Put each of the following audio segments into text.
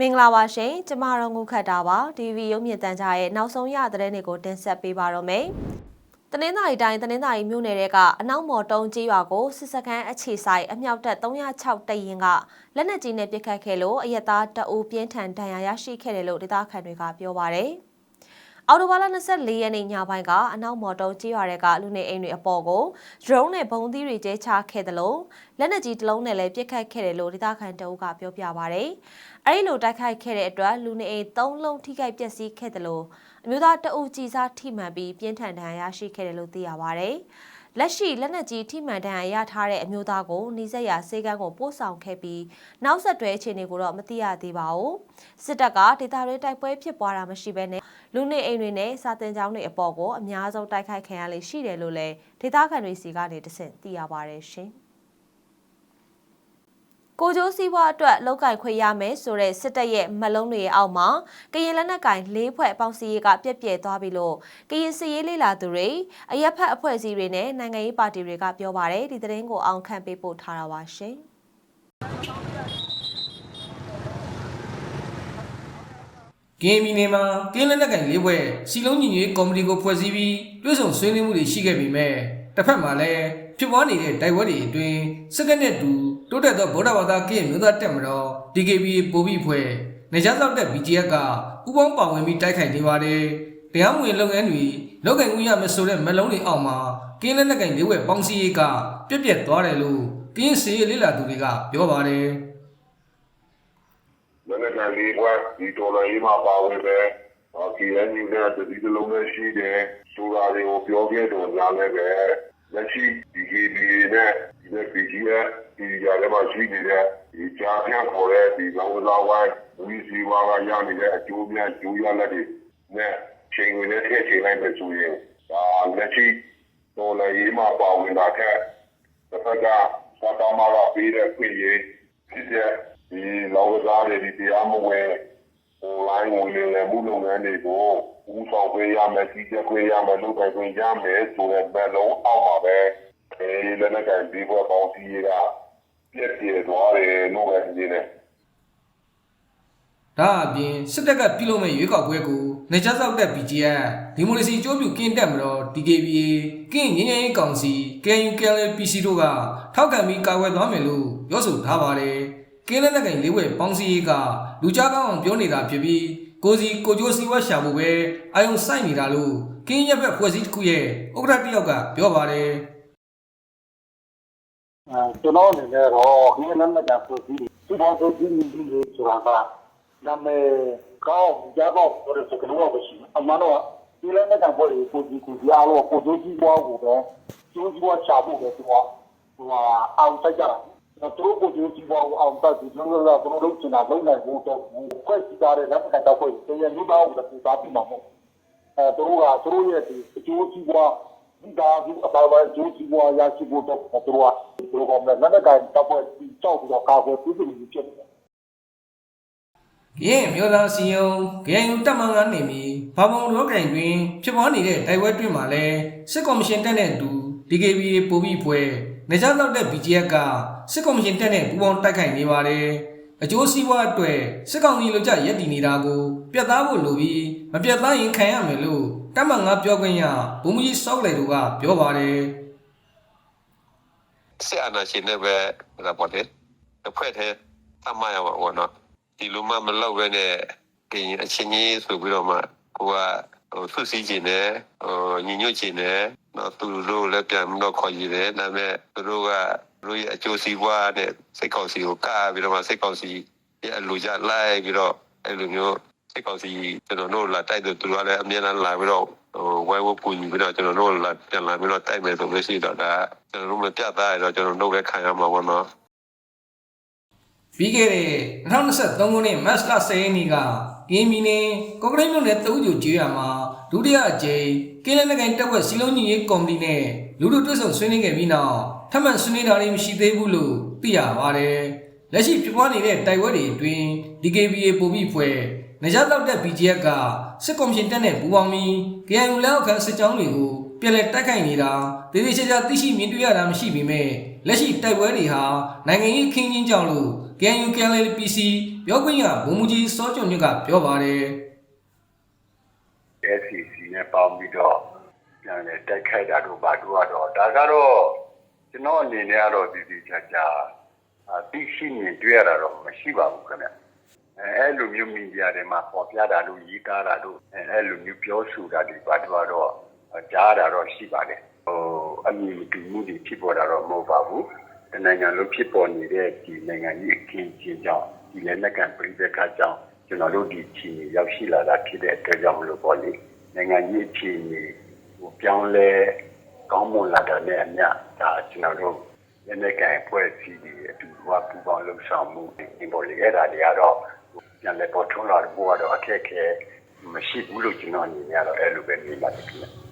မင်္ဂလာပါရှင်ကျမတို့ငုခတ်တာပါဒီဗီရုံမြင့်တန်းကြရဲ့နောက်ဆုံးရသတင်းတွေကိုတင်ဆက်ပေးပါတော့မယ်တနင်္သာရီတိုင်းတနင်္သာရီမြို့နယ်ကအနောက်မော်တုံးကြီးရွာကိုစစ်စခန်းအခြေဆိုင်အမြောက်တပ်306တရင်ကလက်နက်ကြီးနဲ့ပစ်ခတ်ခဲ့လို့အရက်သားတအူပြင်းထန်ဒဏ်ရာရရှိခဲ့တယ်လို့ဒေသခံတွေကပြောပါတယ် အော်တိုဘာလ24ရက်နေ့ညပိုင်းကအနောက်မော်တုံးကြီးရွာကလူနေအိမ်တွေအပေါ်ကို drone နဲ့ဘုံသီးတွေကျဲချခဲ့တယ်လို့လက်နက်ကြီးတစ်လုံးနဲ့လည်းပစ်ခတ်ခဲ့တယ်လို့ဒေသခံတအုပ်ကပြောပြပါဗျ။အဲဒီလိုတိုက်ခိုက်ခဲ့တဲ့အတွက်လူနေအိမ်၃လုံးထိခိုက်ပျက်စီးခဲ့တယ်လို့အမျိုးသားတအုပ်ကြီးစားထိမှန်ပြီးပြင်းထန်ဒဏ်ရာရရှိခဲ့တယ်လို့သိရပါဗျ။ လက်ရှိလက်နက်ကြီးထိမှန်ဒဏ်ရာရထားတဲ့အမျိုးသားကိုနှီးစက်ရဆေးကန်းကိုပို့ဆောင်ခဲ့ပြီးနောက်ဆက်တွဲအခြေအနေကိုတော့မသိရသေးပါဘူး။စစ်တပ်ကဒေသတွေတိုက်ပွဲဖြစ်ပွားတာမရှိဘဲနဲ့လူနေအိမ်တွေနဲ့စာတင်ကျောင်းတွေအပေါ်ကိုအများဆုံးတိုက်ခိုက်ခံရလေရှိတယ်လို့လည်းဒေသခံတွေစီကနေတဆင့်သိရပါတယ်ရှင်။ ကိုကျိုးစည်းဝါအတွက်လောက်ကင်ခွေရမယ်ဆိုတဲ့စစ်တပ်ရဲ့မလုံးတွေရဲ့အောက်မှာကရင်လက်နက်ကင်၄ဖွဲ့ပေါင်းစည်းရေးကပြက်ပြဲသွားပြီလို့ကရင်စည်ရေးလေးလာသူတွေအရက်ဖက်အဖွဲ့အစည်းတွေနဲ့နိုင်ငံရေးပါတီတွေကပြောပါတယ်ဒီသတင်းကိုအောင်ခံပေးပို့ထားတာပါရှင်။ကင်းပြည်နယ်မှာကင်းလက်နက်ကင်လေးဘွဲ့စီလုံးညီညွတ်ရေးကော်မတီကိုဖွဲ့စည်းပြီးတွဲဆောင်ဆွေးနွေးမှုတွေရှိခဲ့ပေမဲ့တစ်ဖက်မှာလည်း ဖြစ်ပွားနေတဲ့တိုက်ပွဲတွေအတွင်းစက္ကန့်နဲ့တူတိုးတက်သောဗုဒ္ဓဘာသာကင်းမျိုးသားတက်မတော် DKBA ပိုပြီးဖွဲ့နေကြသောက်တဲ့ BGF ကဥပေါင်းပါဝင်ပြီးတိုက်ခိုက်နေပါတယ်တရားမဝင်လုပ်ငန်းတွေလုပ်ကင်မှုရမယ်ဆိုတဲ့မလုံးတွေအောက်မှာကင်းလက်နက်ကင်လေးဘွဲ့ပေါင်းစည်းရေးကပြက်ပြက်သွားတယ်လို့ကင်းစီရေးလေးလာသူတွေကပြောပါတယ်လက်နက်ကန်လေးကဒီဒေါ်လာရေးမှာပါဝင်ပဲ။ဒီအန်ယူနဲ့ဒီဒီလုံးနဲ့ရှိတယ်ဆိုတာတွေကိုပြောခဲ့တော့ညာလည်းပဲ လက်ရှိဒီ KBA နဲ့ဒီ PGF ဒီကြားထဲမှာရှိနေတဲ့ဒီကြားဖြန့်ခေါ်တဲ့ဒီလောင်စာဝိုင်းဝီစီဝါကရနေတဲ့အကျိုးများကျိုးရလက်တွေနဲ့ချိန်ဝင်တဲ့ထည့်ချိန်လိုက်ပဲဆိုရင်ဒါလက်ရှိဒေါ်လာရေးမှာပါဝင်တာကတစ်ဖက်ကစတာမာကပေးတဲ့ခွင့်ရေးဖြစ်တဲ့ဒီလောကစားတွေဒီတရားမဝင် online ဝင်နေမှုလုပ်ငန်းတွေကို ဦးဆောင်ပေးရမယ်ကြီးကြပ်ပေးရမယ်လုပ်ကိုင်ခွင့်ရမယ်ဆိုတဲ့ဘက်လုံးအောက်မှာပဲအဲဒီလည်းနဲ့ကန်ဒီဘောပေါင်းစီကပြည့်ပြည့်သွားတယ်လို့ပဲနေတယ်ဒါအပြင်စစ်တပ်ကပြုလုပ်မဲ့ရွေးကောက်ပွဲကိုနေချဆောက်တဲ့ BGF ဒီမိုကရေစီကြိုးပြုကင်းတက်မတော် DKBA ကင်းငင်းငင်းကောင်စီ KNU-KLPC တို့ကထောက်ခံပြီးကာကွယ်သွားမယ်လို့ပြောဆိုထားပါတယ်။ကင်းလက်နက်ကင်လေးဝဲပေါင်းစည်းရေးကလူကြားကောင်းအောင်ပြောနေတာဖြစ်ပြီး ကိုစီကိုကျိုးစီဝါရှာဖို့ပဲအာယုံစိုက်နေတာလို့ကင်းရက်ဘက်ဖွဲ့စည်းတစ်ခုရဲ့ဥက္ကဋ္ဌတစ်ယောက်ကပြောပါတယ်။အဲကျွန်တော်အနေနဲ့တော့ဒီနံပါတ်ကဆိုပြီးဒီဘောဆိုပြီးဒီလိုဆိုတာကနာမည်ကောင်းကြားတော့ဆိုတဲ့စကားလုံးပဲရှိတယ်အမှန်တော့ဒီလည်းနဲ့ကပေါ်လေကိုကြီးကိုကြီးအားလို့ကိုကြီးကြီးပွားကိုပဲကျိုးကြီးပွားချဖို့ပဲသူကဟိုအောင်တိုက်ကြတာသူ တို့ကိုကြီးကြီးပွားကိုအောင်တိုက်ပြီးလုံးလုံးသူတို့လုပ်ချင်တာလုပ်နိုင်ဖို့တော့ခွဲစီတာတဲ့လက်ခံတော့ခွဲတရလူသားကိုသူသားပြီးမှာမဟုတ်အဲသူတို့ကသူတို့ရဲ့ဒီအကျိုးကြီးပွားဒီသာဒီအပါပါကျိုးကြီးပွားရရှိဖို့တော့သူတို့ကသူတို့ကလည်းလက်ခံတော့ပွဲကြောက်ပြီးတော့ကာကွယ်ပြီးပြီးဖြစ်တယ်ကရင်မျိုးသားစီယုံဂရန်ယူတက်မန်ကနေမီဘာပုံရောကင်တွင်ဖြစ်ပွားနေတဲ့တိုက်ပွဲတွင်မှာလဲစစ်ကော်မရှင်တက်တဲ့တူ DKBA ပိုပြီးပွဲ နေကြတော့တဲ့ BGF ကစစ်ကော်မရှင်တက်တဲ့ပူပေါင်းတိုက်ခိုက်နေပါတယ်အကျိုးစီးပွားအတွက်စစ်ကောင်စီလိုကြရက်တည်နေတာကိုပြတ်သားဖို့လိုပြီးမပြတ်သားရင်ခံရမယ်လို့တက်မန်ငါပြောခွင့်ရဘုံမကြီးစောက်လေတို့ကပြောပါတယ်စစ်အာဏာရှင်နဲ့ပဲဒါပေါ့လေတစ်ဖွဲ့တည်းသတ်မှတ်ရမှာပေါ့နော်ဒီလိုမှမလုပ်ဘဲနဲ့ကရင်အချင်းကြီးဆိုပြီးတော့မှကိုက ဟိုဆွစီခြင်းနဲ့ဟိုညီညွတ်ခြင်းနဲ့တော့သူတို့လည်းပြန်ပြီးတော့ခေါ်ရည်တယ်ဒါပေမဲ့သူတို့ကသူတို့ရဲ့အကျိုးစီးပွားနဲ့စိတ်ကောက်စီကိုကားပြီးတော့မှစိတ်ကောက်စီရဲ့အလိုကြလိုက်ပြီးတော့အဲ့လိုမျိုးစိတ်ကောက်စီကျွန်တော်တို့လာတိုက်တယ်သူတို့ကလည်းအမြဲတမ်းလာပြီးတော့ဟိုဝိုင်းဝန်းပူညီပြီးတော့ကျွန်တော်တို့လာပြန်လာပြီးတော့တိုက်မယ်ဆိုလို့ရှိတော့ဒါကျွန်တော်တို့မပြတ်သားရတော့ကျွန်တော်တို့လည်းခံရမှာပေါ့နော်ပြီးခဲ့တဲ့2023ခုနှစ်မတ်လ10ရက်နေ့က ကင်းမီနယ်ကော့ကရိတ်မြို့နယ်တအုပ်ကျကျေးရွာမှာဒုတိယအကြိမ်ကင်းလက်နက်ကိုင်တပ်ဝက်စီလုံးညီရေးကော်မတီနဲ့လူလူတွဲဆုံဆွေးနွေးခဲ့ပြီးနောက်ထပ်မံဆွေးနွေးတာတွေမရှိသေးဘူးလို့သိရပါတယ်။လက်ရှိပြပွားနေတဲ့တိုက်ပွဲတွေအတွင်း DKBA ပိုပြီးဖွဲ့နေကြတော့တဲ့ BGF ကစစ်ကော်မရှင်တက်တဲ့ပူပေါင်းပြီး KNU လက်အောက်ခံစစ်ကြောင်းတွေကိုပြည်လဲတိုက်ခိုက်နေတာဒေသချာချာသိရှိမြင်တွေ့ရတာမရှိပေမဲ့ လက်ရှိတိုက်ပွဲတွေဟာနိုင်ငံရေးအခင်းချင်းကြောင့်လို့ KNU KNLPC ပြောခွင့်ရဗိုလ်မှူးကြီးစောကျော်မြင့်ကပြောပါတယ် SCC နဲ့ပေါင်းပြီးတော့ပြန်လေတိုက်ခိုက်တာတို့ဘာတို့ကတော့ဒါကတော့ကျွန်တော်အနေနဲ့ကတော့ဒီဒီချာချာအသိရှိမြင်တွေ့ရတာတော့မရှိပါဘူးခင်ဗျအဲအဲ့လိုမျိုးမီဒီယာတွေမှာပေါ်ပြတာလို့ရေးသားတာလို့အဲအဲ့လိုမျိုးပြောဆိုတာတွေဘာတို့ကတော့ကြားတာတော့ရှိပါတယ်ဟို အမြင်တူမှုတွေဖြစ်ပေါ်တာတော့မဟုတ်ပါဘူးတနိုင်ငံလုံးဖြစ်ပေါ်နေတဲ့ဒီနိုင်ငံကြီးအခင်းချင်းကြောင့်ဒီလက်နက်ကံပြည်ပခါကြောင့်ကျွန်တော်တို့ဒီချီရောက်ရှိလာတာဖြစ်တဲ့အတွက်ကြောင့်မလို့ပေါ့လေနိုင်ငံကြီးအခြေအနေဟိုပြောင်းလဲကောင်းမွန်လာတာနဲ့အမျှဒါကျွန်တော်တို့လက်နက်ကံဖွဲ့စည်းပြီးအတူတူပူပေါင်းလှုပ်ဆောင်မှုဒီပေါ်လေအဲ့ဒါတွေကတော့ပြန်လဲပေါ်ထွန်းလာဖို့ကတော့အခက်အခဲမရှိဘူးလို့ကျွန်တော်အနေနဲ့ကတော့အဲ့လိုပဲမြင်ပါတယ်ခင်ဗျ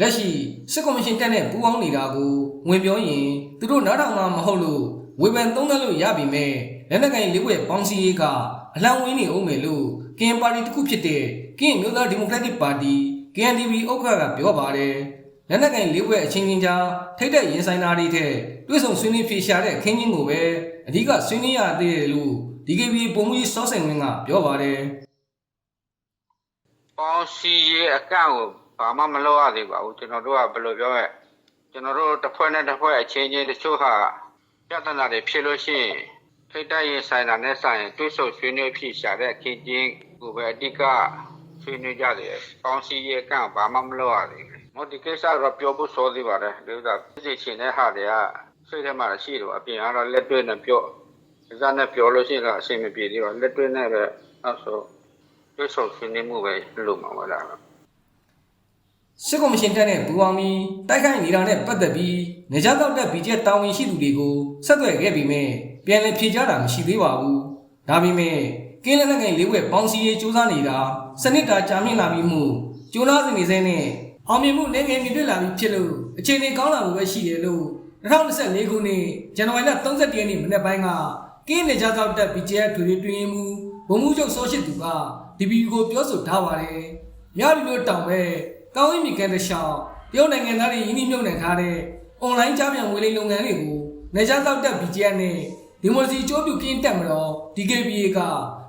လက်ရှိစစ်ကော်မရှင်တက်နဲ့ပူးပေါင်းနေတာကိုဝင်ပြောရင်သူတို့နားထောင်မှာမဟုတ်လို့ဝေဖန်သုံးသပ်လို့ရပြီမဲ့လက်နက်ကင်လေးဘွဲ့ပေါင်းစည်းရေးကအလံဝင်းနေအောင်မယ်လို့ကင်ပါတီတစ်ခုဖြစ်တဲ့ကင်မျိုးသားဒီမိုကရက်တစ်ပါတီ KNDP ဥက္ကဋ္ဌကပြောပါတယ်လက်နက်ကင်လေးဘွဲ့အချင်းချင်းကြားထိတ်တဲ့ရင်ဆိုင်တာတွေထက်တွဲဆောင်ဆွေးနွေးဖြေရှာတဲ့အခင်းချင်းကိုပဲအဓိကဆွေးနွေးရသေးတယ်လို့ DKB ပုံမှုကြီးစောစိန်ဝင်းကပြောပါတယ်ပေါင်းစီရေးအကန့်ကို ဘာမှမလုပ်ရသေးပါဘူးကျွန်တော်တို့ကဘယ်လိုပြောရဲကျွန်တော်တို့တစ်ဖွဲ့နဲ့တစ်ဖွဲ့အချင်းချင်းတချို့ဟာပြဿနာတွေဖြစ်လို့ရှိရင်ထိတ်တိုက်ရင်ဆိုင်တာနဲ့ဆိုင်ရင်တွဲဆုံဆွေးနွေးဖြစ်ရှာတဲ့ခင်ချင်းကိုပဲအဓိကဆွေးနွေးကြတယ်ပေါင်းစီရေးအကန့်ဘာမှမလုပ်ရသေးဘူးမဟုတ်ဒီကိစ္စတော့ပြောဖို့စောသေးပါတယ်ဒီဥစ္စာသိချင်တဲ့ဟာတွေကစိတ်ထဲမှာရှိတယ်အပြင်ကတော့လက်တွေ့နဲ့ပြောဒီစားနဲ့ပြောလို့ရှိရင်တော့အဆင်မပြေသေးပါလက်တွေ့နဲ့ပဲအဲ့ဆိုတွဲဆုံဆွေးနွေးမှုပဲလုပ်မှာပါလား စစ်ကော်မရှင်တက်နဲ့ပူးပေါင်းပြီးတိုက်ခိုက်နေတာနဲ့ပတ်သက်ပြီးနေကြတော့တက်ဘီကျက်တာဝန်ရှိသူတွေကိုဆက်သွယ်ခဲ့ပြီးမြဲပြန်လည်ဖြေကြားတာမရှိသေးပါဘူး။ဒါပေမဲ့ကင်းလက်နက်ကိုင်လေးဘွဲ့ပေါင်းစည်းရေးစူးစမ်းနေတာစနစ်တာကြာမြင့်လာပြီးမှုကျိုးနာစင်နေစဲနဲ့အောင်မြင်မှုနိုင်ငံမြင့်တွေ့လာပြီးဖြစ်လို့အခြေအနေကောင်းလာမှုပဲရှိတယ်လို့2024ခုနှစ်ဇန်နဝါရီလ31ရက်နေ့မနေ့ပိုင်းကကင်းနေကြတော့တက်ဘီကျက်ထွေထွေတွင်ရင်မှုဘုံမှုချုပ်စောရှိသူကဒီဗီကိုပြောဆိုထားပါတယ်။မြရီမျိုးတောင်ပဲ ကောင်းရင်မြေကန်တရှောင်းတရုတ်နိုင်ငံသားတွေယင်းနှိမ့်မြုပ်နှံထားတဲ့အွန်လိုင်းကြားပြန်ဝေလိမ်လုပ်ငန်းတွေကိုနေကြတော့တက် BGN နဲ့ဒီမိုစီအကျိုးပြုကင်းတက်မတော် DKBA က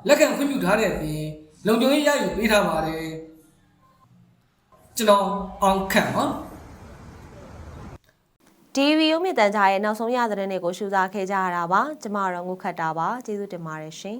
လက်ခံခွင့်ပြုထားတဲ့အပြင်လုံခြုံရေးရယူပေးထားပါတယ်ကျွန်တော်အောင်ခန့်ပါဒီဗီယိုမြင့်တန်ကြားရဲ့နောက်ဆုံးရသတင်းတွေကိုရှုစားခဲ့ကြရတာပါကျမတို့ငုခတ်တာပါကျေးဇူးတင်ပါတယ်ရှင်